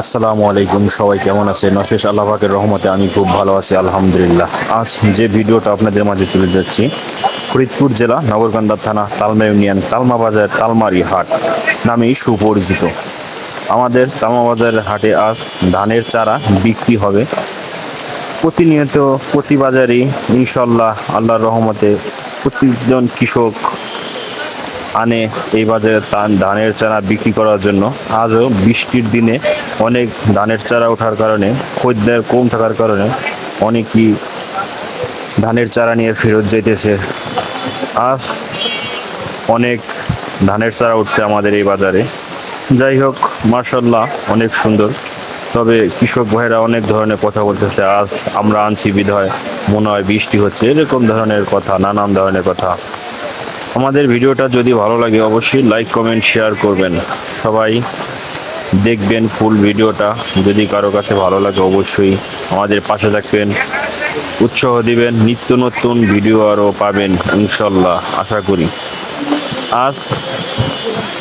আসসালামু আলাইকুম, সবাই কেমন আছেন? আল্লাহ পাকের রহমতে আমি খুব ভালো আছি, আলহামদুলিল্লাহ। আজ যে ভিডিওটা আপনাদের মাঝে তুলে যাচ্ছি ফরিদপুর জেলা নগরকান্দা থানা, তালমা ইউনিয়ন, তালমা বাজার, তালমারি হাট নামেই সুপরিচিত। আমাদের তালমা বাজারের হাটে আজ ধানের চারা বিক্রি হবে। প্রতিনিয়ত প্রতি বাজারই ইনশাল্লাহ আল্লাহর রহমতে প্রতিজন কৃষক আনে এই বাজারে ধানের চারা বিক্রি করার জন্য। আজও বৃষ্টির দিনে অনেক ধানের চারা ওঠার কারণে খদ্দের কম থাকার কারণে অনেকই ধানের চারা নিয়ে ফেরত যাইতেছে। আজ অনেক ধানের চারা উঠছে আমাদের এই বাজারে। যাই হোক মার্শাল্লাহ অনেক সুন্দর। তবে কৃষক ভাইরা অনেক ধরনের কথা বলতেছে, আজ আমরা আনছি বিধায়, মনে হয় বৃষ্টি হচ্ছে, এরকম ধরনের কথা, নানান ধরনের কথা। আমাদের ভিডিওটা যদি ভালো লাগে অবশ্যই লাইক কমেন্ট শেয়ার করবেন। সবাই দেখবেন ফুল ভিডিওটা। যদি কারও কাছে ভালো লাগে অবশ্যই আমাদের পাশে থাকবেন, উৎসাহ দিবেন, নিত্য নতুন ভিডিও আরও পাবেন, ইনশাল্লাহ, আশা করি। আজ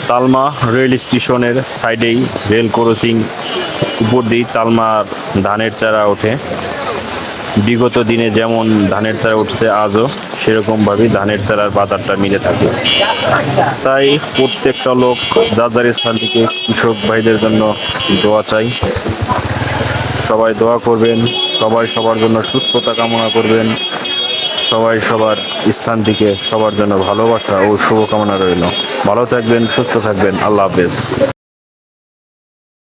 তালমা রেল স্টেশনের সাইডেই রেল ক্রসিং উপর দিয়েই তালমার ধানের চারা ওঠে। বিগত দিনে যেমন ধানের চারা উঠছে, আজও সেরকমভাবেই ধানের চারার বাজারটা মিলে থাকে। তাই প্রত্যেকটা লোক, যার যার স্থান থেকে কৃষক ভাইদের জন্য দোয়া চাই। সবাই দোয়া করবেন, সবাই সবার জন্য সুস্থতা কামনা করবেন, সবাই সবার স্থান থেকে সবার জন্য ভালোবাসা ও শুভকামনা রইল। ভালো থাকবেন, সুস্থ থাকবেন, আল্লাহ হাফেজ।